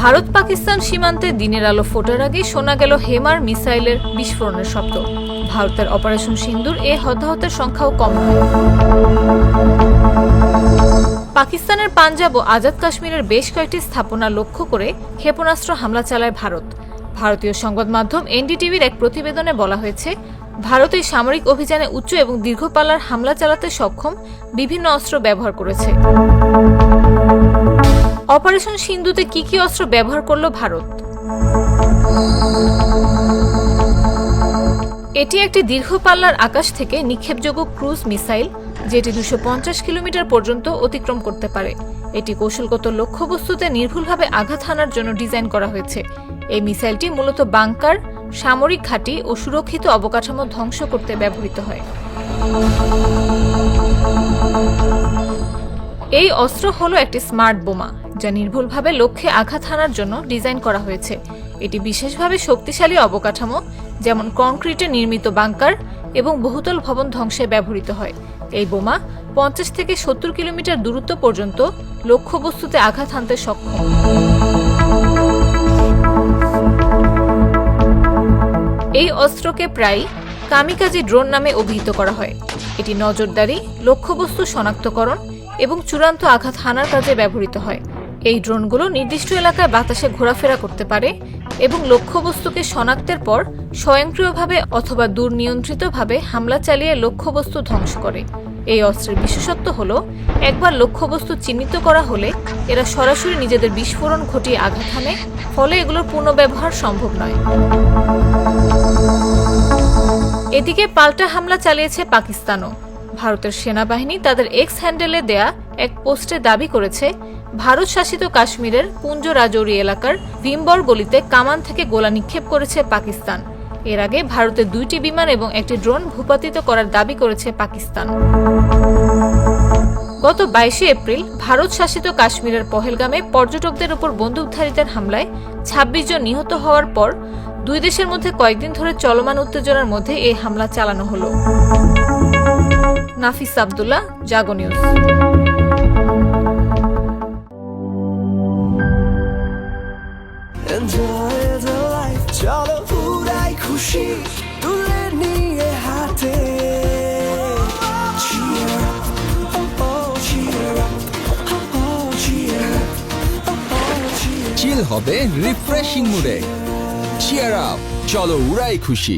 ভারত পাকিস্তান সীমান্তে দিনের আলো ফোটার আগে শোনা গেল হেমার মিসাইলের বিস্ফোরণের শব্দ। ভারতের অপারেশন সিন্দুর এ হতাহতের সংখ্যাও কম পাকিস্তানের পাঞ্জাব ও আজাদ কাশ্মীরের বেশ কয়েকটি স্থাপনা লক্ষ্য করে ক্ষেপণাস্ত্র হামলা চালায় ভারত। ভারতীয় সংবাদ মাধ্যম এনডিটিভির এক প্রতিবেদনে বলা হয়েছে ভারত এই সামরিক অভিযানে উচ্চ এবং দীর্ঘপাল্লার হামলা চালাতে সক্ষম, বিভিন্ন অস্ত্র ব্যবহার করেছে। অপারেশন সিন্ধুতে কি কি অস্ত্র ব্যবহার করল ভারত? এটি একটি দীর্ঘ পাল্লার আকাশ থেকে নিক্ষেপযোগ্য ক্রুজ মিসাইল, যেটি দুশো কিলোমিটার পর্যন্ত অতিক্রম করতে পারে। এটি কৌশলগত লক্ষ্যবস্তুতে নির্ভুলভাবে আঘাত হানার জন্য ডিজাইন করা হয়েছে। এই মিসাইলটি মূলত বাংকার, সামরিক ঘাঁটি ও সুরক্ষিত অবকাঠামো ধ্বংস করতে ব্যবহৃত হয়। এই অস্ত্র হলো একটি স্মার্ট বোমা, যা নির্ভুলভাবে লক্ষ্যে আঘাত হানার জন্য ডিজাইন করা হয়েছে। এটি বিশেষভাবে শক্তিশালী অবকাঠামো, যেমন কংক্রিটে নির্মিত বাংকার এবং বহুতল ভবন ধ্বংসে ব্যবহৃত হয়। এই বোমা পঞ্চাশ থেকে সত্তর কিলোমিটার দূরত্ব পর্যন্ত লক্ষ্যবস্তুতে আঘাত হানতে সক্ষম। এই অস্ত্রকে প্রায় কামিকাজি ড্রোন নামে অভিহিত করা হয়। এটি নজরদারি, লক্ষ্যবস্তু শনাক্তকরণ এবং চূড়ান্ত আঘাত হানার কাজে ব্যবহৃত হয়। এই ড্রোনগুলো নির্দিষ্ট এলাকায় বাতাসে ঘোরাফেরা করতে পারে এবং লক্ষ্যবস্তুকে শনাক্তের পর স্বয়ংক্রিয়ভাবে অথবা দুর্নিয়ন্ত্রিতভাবে হামলা চালিয়ে লক্ষ্যবস্তু ধ্বংস করে। এই অস্ত্রের বিশেষত্ব হল, একবার লক্ষ্যবস্তু চিহ্নিত করা হলে এরা সরাসরি নিজেদের বিস্ফোরণ ঘটিয়ে আঘাত হানে, ফলে এগুলোর পুনর্ব্যবহার সম্ভব নয়। এদিকে পাল্টা হামলা চালিয়েছে পাকিস্তানও। ভারতের সেনাবাহিনী তাদের এক্স হ্যান্ডেলে দেয়া এক পোস্টে দাবি করেছে, ভারত শাসিত কাশ্মীরের পুঞ্জ রাজৌরি এলাকার ভীমবর গলিতে কামান থেকে গোলা নিক্ষেপ করেছে পাকিস্তান। এর আগে ভারতের দুইটি বিমান এবং একটি ড্রোন ভূপাতিত করার দাবি করেছে পাকিস্তান। গত বাইশে এপ্রিল ভারত শাসিত কাশ্মীরের পহেলগামে পর্যটকদের উপর বন্দুকধারীদের হামলায় ২৬ জন নিহত হওয়ার পর দুই দেশের মধ্যে কয়েকদিন ধরে চলমান উত্তেজনার মধ্যে এই হামলা চালানো হলো। Nafis Abdullah Jago News. Enjoy the life চলো পুরাই খুশি তুলে নিয়ে হাতে Cheer up, oh, oh, oh, চিল হবে রিফ্রেশিং মুডে চিয়ার আপ চলো উড়াই খুশি।